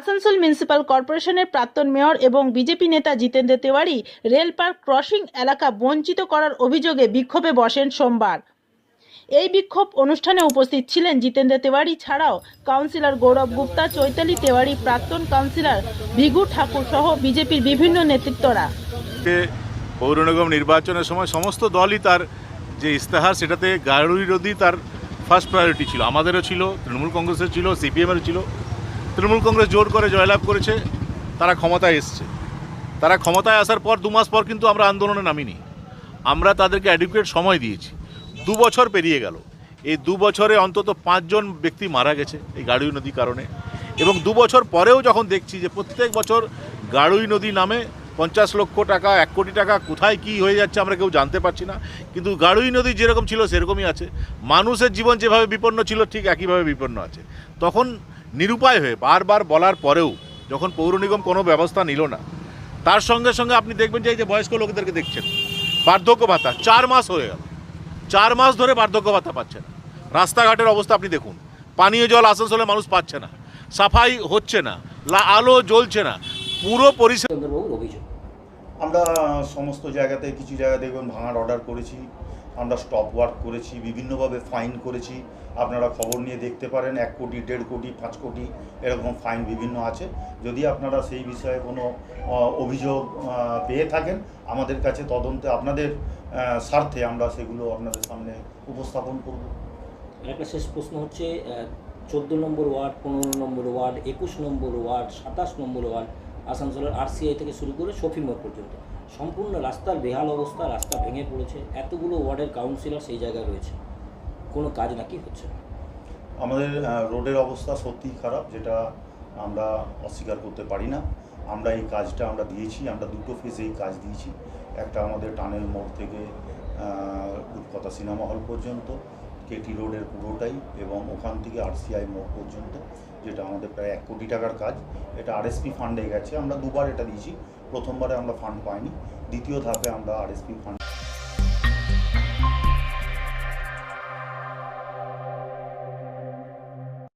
Asansol municipal কর্পোরেশনের প্রাক্তন mayor এবং বিজেপি নেতা Jitendra Tewari rail park crossing এলাকা বঞ্চিত করার অভিযোগে বিক্ষোভে বসেন সোমবার। এই বিক্ষোভ অনুষ্ঠানে উপস্থিত ছিলেন জিতেন্দ্র তেওয়ারি ছাড়াও কাউন্সিলর গৌরব গুপ্তা, চৈতালি তেওয়ারি, প্রাক্তন কাউন্সিলর ভিগু ঠাকুর সহ বিজেপির বিভিন্ন নেতৃত্বরা। পৌর নিগম নির্বাচনের সময় সমস্ত দলই তার যে ইস্তেহার সেটাতে গাড়ি রোধই তার ফার্স্ট প্রায়োরিটি ছিল। আমাদেরও ছিল, তৃণমূল কংগ্রেসের ছিল, সিপিএমেরও ছিল। তৃণমূল কংগ্রেস জোর করে জয়লাভ করেছে, তারা ক্ষমতায় এসছে। তারা ক্ষমতায় আসার পর দু মাস পর কিন্তু আমরা আন্দোলনে নামিনি। আমরা তাদেরকে অ্যাডিকুয়েট সময় দিয়েছি। দু বছর পেরিয়ে গেল। এই দু বছরে অন্তত পাঁচজন ব্যক্তি মারা গেছে এই গাড়ুই নদীর কারণে। এবং দু বছর পরেও যখন দেখছি যে প্রত্যেক বছর গাড়ুই নদী নামে পঞ্চাশ লক্ষ টাকা, এক কোটি টাকা কোথায় কি হয়ে যাচ্ছে আমরা কেউ জানতে পারছি না। কিন্তু গাড়ুই নদী যেরকম ছিল সেরকমই আছে। মানুষের জীবন যেভাবে বিপন্ন ছিল ঠিক একইভাবে বিপন্ন আছে। তখন নিরুপায় হয়ে বারবার বলার পরেও যখন পৌর নিগম কোনো ব্যবস্থা নিল না, তার সঙ্গে সঙ্গে আপনি দেখবেন যে এই যে বয়স্ক লোকদেরকে দেখছেন, বার্ধক্য ভাতা, চার মাস হয়ে গেল। চার মাস ধরে বার্ধক্য ভাতা পাচ্ছে না। রাস্তাঘাটের অবস্থা আপনি দেখুন, পানীয় জল আসানসোলে মানুষ পাচ্ছে না, সাফাই হচ্ছে না আলো জ্বলছে না, পুরো পরিষেবা আমরা সমস্ত জায়গাতে কিছু জায়গা দেখবেন ভাঙার অর্ডার করেছি। আমরা স্টপ ওয়ার্ক করেছি, বিভিন্নভাবে ফাইন করেছি। আপনারা খবর নিয়ে দেখতে পারেন, এক কোটি, দেড় কোটি, পাঁচ কোটি এরকম ফাইন বিভিন্ন আছে। যদি আপনারা সেই বিষয়ে কোনো অভিযোগ পেয়ে থাকেন, আমাদের কাছে তদন্তে, আপনাদের স্বার্থে আমরা সেগুলো আপনাদের সামনে উপস্থাপন করব। একটা শেষ প্রশ্ন হচ্ছে চোদ্দ নম্বর ওয়ার্ড, পনেরো নম্বর ওয়ার্ড, একুশ নম্বর ওয়ার্ড, সাতাশ নম্বর ওয়ার্ড আসানসোলের আরসিআই থেকে শুরু করে শফি মোড় পর্যন্ত। সম্পূর্ণ রাস্তার বেহাল অবস্থা, রাস্তা ভেঙে পড়েছে, এতগুলো ওয়ার্ডের কাউন্সিলর সেই জায়গায় রয়েছে। কোনো কাজ নাকি হচ্ছে আমাদের রোডের অবস্থা সত্যিই খারাপ, যেটা আমরা অস্বীকার করতে পারি না। আমরা এই কাজটা আমরা দিয়েছি, আমরা দুটো ফেজে এই কাজ দিয়েছি। একটা আমাদের টানেল মোড় থেকে রূপকথা সিনেমা হল পর্যন্ত কেটি রোডের পুরোটাই এবং ওখান থেকে আরসিআই মোড় পর্যন্ত, যেটা আমাদের প্রায় এক কোটি টাকার কাজ। এটা আরএসপি ফান্ডে গেছে। আমরা দুবার এটা দিয়েছি। প্রথমবারে আমরা ফান্ড পাইনি। দ্বিতীয় ধাপে আমরা আরএসপি ফান্ড